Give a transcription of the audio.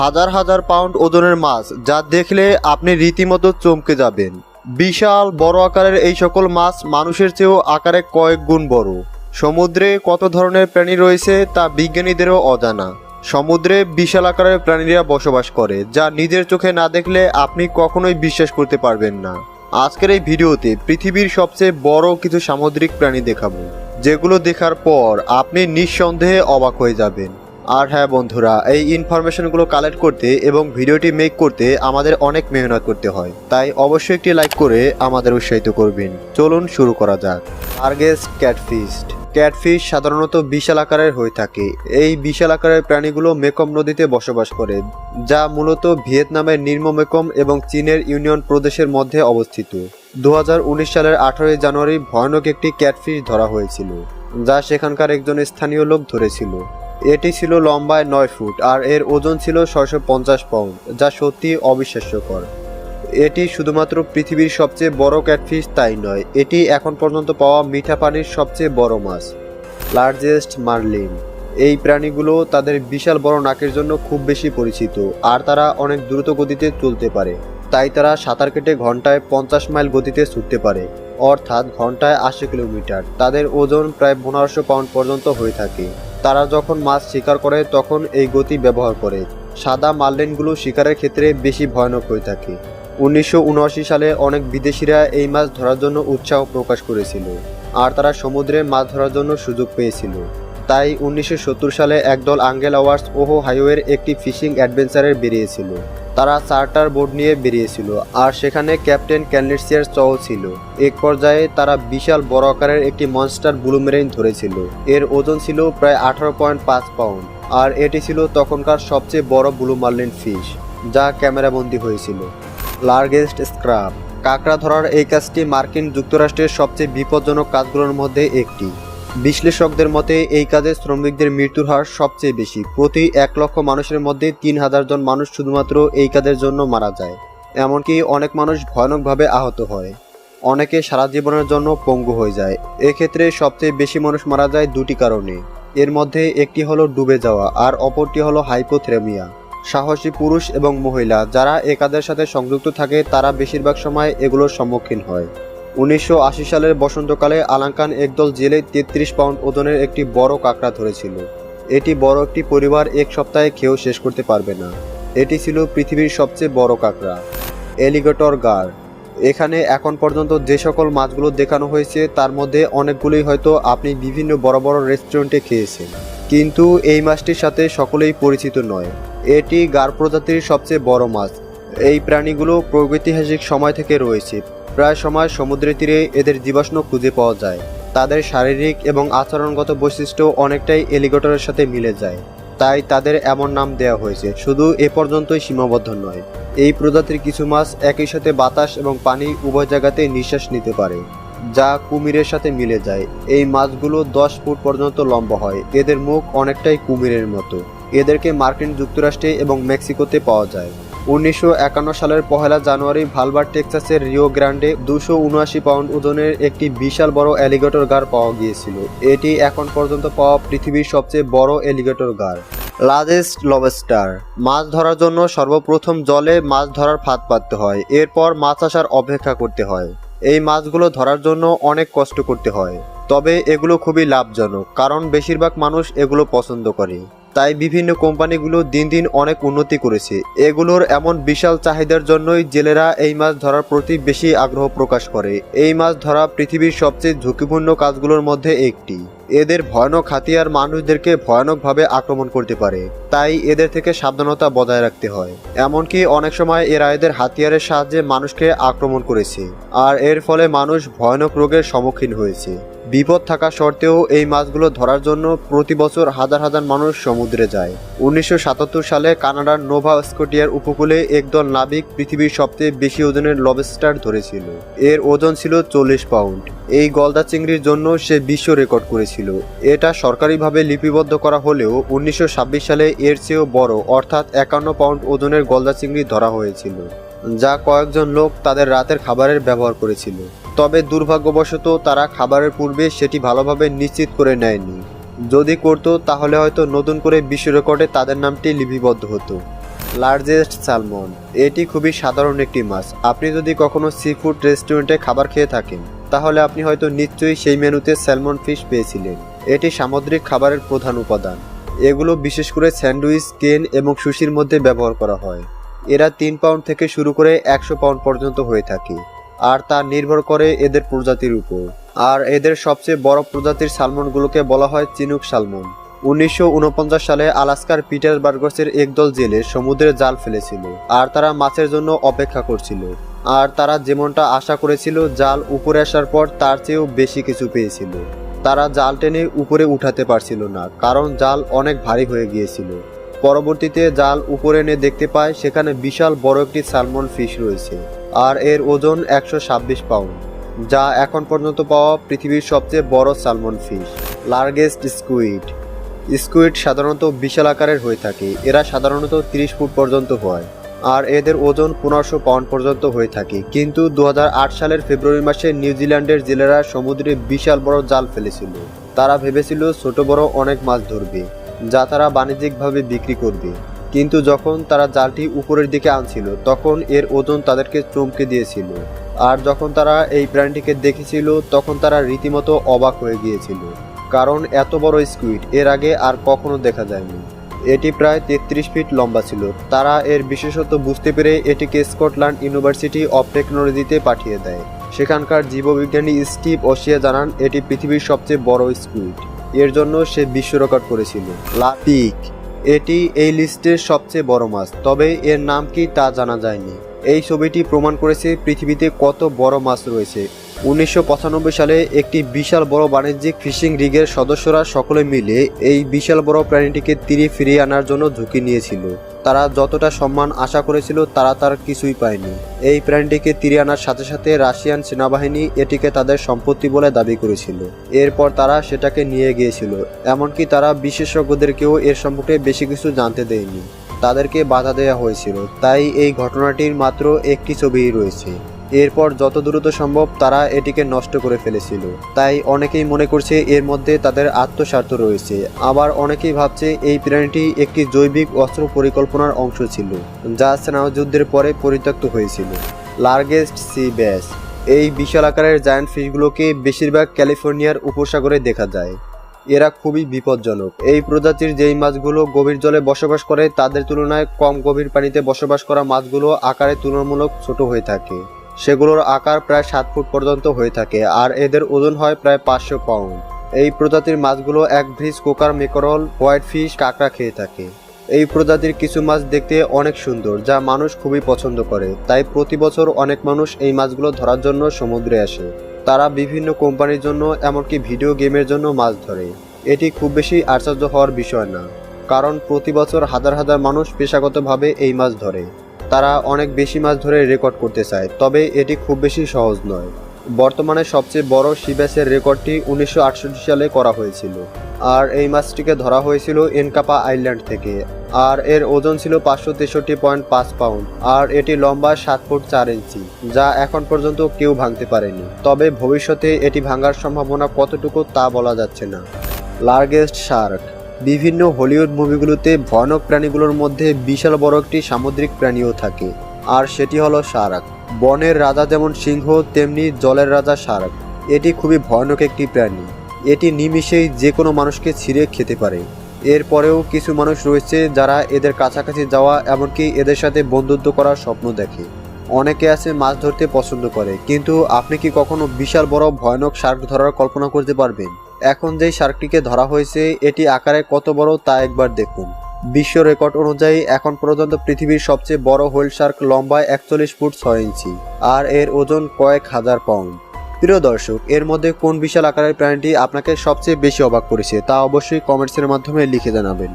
হাজার হাজার পাউন্ড ওজনের মাছ যা দেখলে আপনি রীতিমতো চমকে যাবেন। বিশাল, বড় আকারের এই সকল মাছ মানুষের চেয়েও আকারে কয়েক গুণ বড়। সমুদ্রে কত ধরনের প্রাণী রয়েছে তা বিজ্ঞানীদেরও অজানা। সমুদ্রে বিশাল আকারের প্রাণীরা বসবাস করে, যা নিজের চোখে না দেখলে আপনি কখনোই বিশ্বাস করতে পারবেন না। আজকের এই ভিডিওতে পৃথিবীর সবচেয়ে বড় কিছু সামুদ্রিক প্রাণী দেখাবো, যেগুলো দেখার পর আপনি নিঃসন্দেহে অবাক হয়ে যাবেন। আর হ্যাঁ বন্ধুরা, এই ইনফরমেশনগুলো কালেক্ট করতে এবং ভিডিওটি মেক করতে আমাদের অনেক মেহনত করতে হয়। তাই অবশ্যই একটি লাইক করে আমাদের উৎসাহিত করবেন। চলুন শুরু করা যাক। আর্গেস ক্যাটফিস্ট ক্যাটফিশ সাধারণত বিশাল আকারের হয়ে থাকে। এই বিশাল আকারের প্রাণীগুলো মেকম নদীতে বসবাস করে, যা মূলত ভিয়েতনামের নিম্ন মেকম এবং চীনের ইউনিয়ন প্রদেশের মধ্যে অবস্থিত। দু হাজার উনিশ সালের আঠারোই জানুয়ারি ভয়ানক একটি ক্যাটফিশ ধরা হয়েছিল, যা সেখানকার একজন স্থানীয় লোক ধরেছিল। এটি ছিল লম্বায় নয় ফুট আর এর ওজন ছিল ছয়শো পঞ্চাশ পাউন্ড, যা সত্যি অবিশ্বাস্যকর। এটি শুধুমাত্র পৃথিবীর সবচেয়ে বড় ক্যাটফিশ তাই নয়, এটি এখন পর্যন্ত পাওয়া মিঠা পানির সবচেয়ে বড় মাছ লার্জেস্ট মার্লিন এই প্রাণীগুলো তাদের বিশাল বড় নাকের জন্য খুব বেশি পরিচিত আর তারা অনেক দ্রুত গতিতে চলতে পারে। তাই তারা সাঁতার কেটে ঘন্টায় পঞ্চাশ মাইল গতিতে ছুটতে পারে, অর্থাৎ ঘন্টায় আশি কিলোমিটার। তাদের ওজন প্রায় পনেরোশো পাউন্ড পর্যন্ত হয়ে থাকে। তারা যখন মাছ শিকার করে, তখন এই গতি ব্যবহার করে। সাদা মার্লেনগুলো শিকারের ক্ষেত্রে বেশি ভয়ানক হয়ে থাকে। উনিশশো উনআশি সালে অনেক বিদেশিরা এই মাছ ধরার জন্য উৎসাহ প্রকাশ করেছিল, আর তারা সমুদ্রে মাছ ধরার জন্য সুযোগ পেয়েছিল। তাই উনিশশো সত্তর সালে একদল আঙ্গেল আওয়ার্স ওহো হাইওয়ের একটি ফিশিং অ্যাডভেঞ্চারে বেরিয়েছিল। তারা চার্টার বোর্ড নিয়ে বেরিয়েছিল, আর সেখানে ক্যাপ্টেন ক্যানলিসিয়ার চও ছিল। এক পর্যায়ে তারা বিশাল বড় আকারের একটি মনস্টার ব্লুমেরেইন ধরেছিল। এর ওজন ছিল প্রায় আঠারো পয়েন্ট পাঁচ পাউন্ড, আর এটি ছিল তখনকার সবচেয়ে বড় ব্লু মার্লিন ফিশ, যা ক্যামেরাবন্দি হয়েছিল। লার্গেস্ট স্ক্রাব, কাঁকড়া ধরার এই কাজটি মার্কিন যুক্তরাষ্ট্রের সবচেয়ে বিপজ্জনক কাজগুলোর মধ্যে একটি। বিশ্লেষকদের মতে, এই কাজে শ্রমিকদের মৃত্যুর হার সবচেয়ে বেশি। প্রতি এক লক্ষ মানুষের মধ্যে তিন হাজার জন মানুষ শুধুমাত্র এই কাজের জন্য মারা যায়। এমনকি অনেক মানুষ ভয়ানকভাবে আহত হয়। অনেকে সারা জীবনের জন্য পঙ্গু হয়ে যায়। এক্ষেত্রে সবচেয়ে বেশি মানুষ মারা যায় দুটি কারণে। এর মধ্যে একটি হলো ডুবে যাওয়া আর অপরটি হলো হাইপোথ্রেমিয়া সাহসী পুরুষ এবং মহিলা যারা এ কাজের সাথে সংযুক্ত থাকে, তারা বেশিরভাগ সময় এগুলোর সম্মুখীন হয়। উনিশশো আশি সালের বসন্তকালে আলাঙ্কান একদল জেলে তেত্রিশ পাউন্ড ওজনের একটি বড় কাঁকড়া ধরেছিল। এটি বড় একটি পরিবার এক সপ্তাহে খেয়েও শেষ করতে পারবে না। এটি ছিল পৃথিবীর সবচেয়ে বড় কাঁকড়া এলিগেটর গার। এখানে এখন পর্যন্ত যে সকল মাছগুলো দেখানো হয়েছে, তার মধ্যে অনেকগুলোই হয়তো আপনি বিভিন্ন বড় বড় রেস্টুরেন্টে খেয়েছেন। কিন্তু এই মাছটির সাথে সকলেই পরিচিত নয়। এটি গার প্রজাতির সবচেয়ে বড় মাছ। এই প্রাণীগুলো প্রাগৈতিহাসিক সময় থেকে রয়েছে। প্রায় সময় সমুদ্রের তীরে এদের জীবাশ্ম খুঁজে পাওয়া যায়। তাদের শারীরিক এবং আচরণগত বৈশিষ্ট্য অনেকটাই এলিগেটরের সাথে মিলে যায়। তাই তাদের এমন নাম দেওয়া হয়েছে। শুধু এ পর্যন্তই সীমাবদ্ধ নয়। এই প্রজাতির কিছু মাছ একই সাথে বাতাস এবং পানি উভয় জায়গাতে নিঃশ্বাস নিতে পারে, যা কুমিরের সাথে মিলে যায়। এই মাছগুলো দশ ফুট পর্যন্ত লম্বা হয়। এদের মুখ অনেকটাই কুমিরের মতো। এদেরকে মার্কিন যুক্তরাষ্ট্রে এবং মেক্সিকোতে পাওয়া যায়। উনিশশো একান্ন সালের পহেলা জানুয়ারি ভালবার, টেক্সাসের রিও গ্র্যান্ডে দুশো উনআশি পাউন্ড ওজনের একটি বিশাল বড় অ্যালিগেটর গার পাওয়া গিয়েছিল। এটি এখন পর্যন্ত পাওয়া পৃথিবীর সবচেয়ে বড় অ্যালিগেটর গার লার্জেস্ট লবস্টার, মাছ ধরার জন্য সর্বপ্রথম জলে মাছ ধরার ফাঁদ পাততে হয়, এরপর মাছ আসার অপেক্ষা করতে হয়। এই মাছগুলো ধরার জন্য অনেক কষ্ট করতে হয়, তবে এগুলো খুবই লাভজনক, কারণ বেশিরভাগ মানুষ এগুলো পছন্দ করে। তাই বিভিন্ন কোম্পানিগুলো দিন দিন অনেক উন্নতি করেছে। এগুলোর এমন বিশাল চাহিদার জন্যই জেলেরা এই মাছ ধরার প্রতি বেশি আগ্রহ প্রকাশ করে। এই মাছ ধরা পৃথিবীর সবচেয়ে ঝুঁকিপূর্ণ কাজগুলোর মধ্যে একটি। এদের ভয়ানক হাতিয়ার মানুষদেরকে ভয়ানকভাবে আক্রমণ করতে পারে। তাই এদের থেকে সাবধানতা বজায় রাখতে হয়। এমনকি অনেক সময় এরা এদের হাতিয়ারের সাহায্যে মানুষকে আক্রমণ করেছে। আর এর ফলে মানুষ ভয়ানক রোগের সম্মুখীন হয়েছে। বিপদ থাকা সত্ত্বেও এই মাছগুলো ধরার জন্য প্রতি বছর হাজার হাজার মানুষ সমুদ্রে যায়। উনিশশো সাতাত্তর সালে কানাডার নোভা স্কোটিয়ার উপকূলে একদল নাবিক পৃথিবীর সবচেয়ে বেশি ওজনের লবস্টার ধরেছিল। এর ওজন ছিল চল্লিশ পাউন্ড। এই গলদা চিংড়ির জন্য সে বিশ্ব রেকর্ড করেছিল। এটা সরকারিভাবে লিপিবদ্ধ করা হলেও উনিশশো ছাব্বিশ সালে এর চেয়েও বড়, অর্থাৎ একান্ন পাউন্ড ওজনের গলদা চিংড়ি ধরা হয়েছিল। যা কয়েকজন লোক তাদের রাতের খাবারের ব্যবহার করেছিল। তবে দুর্ভাগ্যবশত তারা খাবারের পূর্বে সেটি ভালোভাবে নিশ্চিত করে নেয়নি। যদি করতো, তাহলে হয়তো নতুন করে বিশ্ব রেকর্ডে তাদের নামটি লিপিবদ্ধ হতো। লার্জেস্ট স্যালমন এটি খুবই সাধারণ একটি মাছ। আপনি যদি কখনো সি ফুড রেস্টুরেন্টে খাবার খেয়ে থাকেন, তাহলে আপনি হয়তো নিশ্চয়ই সেই মেনুতে স্যালমন ফিশ পেয়েছিলেন। এটি সামুদ্রিক খাবারের প্রধান উপাদান। এগুলো বিশেষ করে স্যান্ডউইচ, কেন এবং সুশির মধ্যে ব্যবহার করা হয়। এরা তিন পাউন্ড থেকে শুরু করে একশো পাউন্ড পর্যন্ত হয়ে থাকে, আর তা নির্ভর করে এদের প্রজাতির উপর। আর এদের সবচেয়ে বড় প্রজাতির সালমনগুলোকে বলা হয় চিনুক সালমন। উনিশশো উনপঞ্চাশ সালে আলাস্কার পিটারবার্গসের একদল জেলে সমুদ্রে জাল ফেলেছিল, আর তারা মাছের জন্য অপেক্ষা করছিল। আর তারা যেমনটা আশা করেছিল, জাল উপরে আসার পর তার চেয়েও বেশি কিছু পেয়েছিল। তারা জাল টেনে উপরে উঠাতে পারছিল না, কারণ জাল অনেক ভারী হয়ে গিয়েছিল। পরবর্তীতে জাল উপরে এনে দেখতে পায়, সেখানে বিশাল বড় একটি সালমন ফিশ রয়েছে। আর এর ওজন একশো ছাব্বিশ পাউন্ড, যা এখন পর্যন্ত পাওয়া পৃথিবীর সবচেয়ে বড় salmon fish, largest squid. Squid সাধারণত বিশাল আকারের হয়ে থাকে, এরা সাধারণত তিরিশ ফুট পর্যন্ত হয়, আর এদের ওজন পনেরোশো পাউন্ড পর্যন্ত হয়ে থাকে। কিন্তু দু হাজার আট সালের ফেব্রুয়ারি মাসে নিউজিল্যান্ডের জেলেরা সমুদ্রে বিশাল বড় জাল ফেলেছিল। তারা ভেবেছিল ছোট বড় অনেক মাছ ধরবে। যা তারা বাণিজ্যিকভাবে বিক্রি করবে। কিন্তু যখন তারা জালটি উপরের দিকে আনছিল, তখন এর ওজন তাদেরকে চমকে দিয়েছিল। আর যখন তারা এই প্রাণীটিকে দেখেছিল, তখন তারা রীতিমতো অবাক হয়ে গিয়েছিল। কারণ এত বড় স্কুইড এর আগে আর কখনো দেখা যায়নি। এটি প্রায় তেত্রিশ ফিট লম্বা ছিল। তারা এর বিশেষত বুঝতে পেরে এটিকে স্কটল্যান্ড ইউনিভার্সিটি অফ টেকনোলজিতে পাঠিয়ে দেয়। সেখানকার জীববিজ্ঞানী স্টিভ ওশিয়া জানান, এটি পৃথিবীর সবচেয়ে বড় স্কুইড এর জন্য সে বিশ্ব রেকর্ড করেছিল। লাপিক এটি এই লিস্টের সবচেয়ে বড় মাছ তবে এর নাম কি তা জানা যায়নি। এই ছবিটি প্রমাণ করেছে পৃথিবীতে কত বড় মাছ রয়েছে। উনিশশো পঁচানব্বই সালে একটি বিশাল বড় বাণিজ্যিক ফিশিং রিগের সদস্যরা সকলে মিলে এই বিশাল বড় প্রাণীটিকে তীরে ফিরিয়ে আনার জন্য ঝুঁকি নিয়েছিল। তারা যতটা সম্মান আশা করেছিল, তারা তার কিছুই পায়নি। এই প্রাণীটিকে তীরে আনার সাথে সাথে রাশিয়ান সেনাবাহিনী এটিকে তাদের সম্পত্তি বলে দাবি করেছিল। এরপর তারা সেটাকে নিয়ে গিয়েছিল। এমনকি তারা বিশেষজ্ঞদেরকেও এর সম্পর্কে বেশি কিছু জানতে দেয়নি। তাদেরকে বাধা দেওয়া হয়েছিল। তাই এই ঘটনাটির মাত্র একটি ছবিই রয়েছে। এরপর যত দ্রুত সম্ভব তারা এটিকে নষ্ট করে ফেলেছিল। তাই অনেকেই মনে করছে এর মধ্যে তাদের আত্মস্বার্থ রয়েছে। আবার অনেকেই ভাবছে এই প্রাণীটি একটি জৈবিক অস্ত্র পরিকল্পনার অংশ ছিল, যা সেনাযুদ্ধের পরে পরিত্যক্ত হয়েছিল। লার্গেস্ট সি ব্যাস। এই বিশাল আকারের জায়ান্ট ফিশগুলোকে বেশিরভাগ ক্যালিফোর্নিয়ার উপসাগরে দেখা যায়। এরা খুবই বিপজ্জনক। এই প্রজাতির যেই মাছগুলো গভীর জলে বসবাস করে, তাদের তুলনায় কম গভীর পানিতে বসবাস করা মাছগুলো আকারে তুলনামূলক ছোট হয়ে থাকে। সেগুলোর আকার প্রায় সাত ফুট পর্যন্ত হয়ে থাকে, আর এদের ওজন হয় প্রায় পাঁচশো পাউন্ড। এই প্রজাতির মাছগুলো এক ব্রিজ কোকার মেকরল, হোয়াইট ফিশ, কাঁকড়া খেয়ে থাকে। এই প্রজাতির কিছু মাছ দেখতে অনেক সুন্দর, যা মানুষ খুবই পছন্দ করে। তাই প্রতি বছর অনেক মানুষ এই মাছগুলো ধরার জন্য সমুদ্রে আসে। তারা বিভিন্ন কোম্পানির জন্য এমনকি ভিডিও গেমের জন্য মাছ ধরে। এটি খুব বেশি আশ্চর্য হওয়ার বিষয় না, কারণ প্রতি বছর হাজার হাজার মানুষ পেশাগতভাবে এই মাছ ধরে। তারা অনেক বেশি মাছ ধরে রেকর্ড করতে চায়, তবে এটি খুব বেশি সহজ নয়। বর্তমানে সবচেয়ে বড় সিব্যাসের রেকর্ডটি উনিশশো আটষট্টি সালে করা হয়েছিল। আর এই মাছটিকে ধরা হয়েছিল এনকাপা আইল্যান্ড থেকে। আর এর ওজন ছিল পাঁচশো তেষট্টি পয়েন্ট পাঁচ পাউন্ড। আর এটি লম্বা সাত ফুট চার ইঞ্চি, যা এখন পর্যন্ত কেউ ভাঙতে পারেনি। তবে ভবিষ্যতে এটি ভাঙার সম্ভাবনা কতটুকু তা বলা যাচ্ছে না। লার্গেস্ট শার্ক, বিভিন্ন হলিউড মুভিগুলোতে ভয়ানক প্রাণীগুলোর মধ্যে বিশাল বড় একটি সামুদ্রিক প্রাণীও থাকে। আর সেটি হলো শার্ক। বনের রাজা যেমন সিংহ, তেমনি জলের রাজা শার্ক এটি খুবই ভয়ানক একটি প্রাণী। এটি নিমিষেই যে কোনো মানুষকে ছিঁড়ে খেতে পারে। এরপরেও কিছু মানুষ রয়েছে যারা এদের কাছাকাছি যাওয়া এমনকি এদের সাথে বন্ধুত্ব করার স্বপ্ন দেখে। অনেকে আছে মাছ ধরতে পছন্দ করে, কিন্তু আপনি কি কখনো বিশাল বড় ভয়ানক শার্ক ধরার কল্পনা করতে পারবেন? এখন যেই শার্কটিকে ধরা হয়েছে, এটি আকারে কত বড় তা একবার দেখুন। বিশ্ব রেকর্ড অনুযায়ী এখন পর্যন্ত পৃথিবীর সবচেয়ে বড় হোয়েল শার্ক লম্বায় একচল্লিশ ফুট ছয় ইঞ্চি, আর এর ওজন কয়েক হাজার পাউন্ড। প্রিয় দর্শক, এর মধ্যে কোন বিশাল আকারের প্রাণীটি আপনাকে সবচেয়ে বেশি অবাক করেছে তা অবশ্যই কমেন্টসের মাধ্যমে লিখে জানাবেন।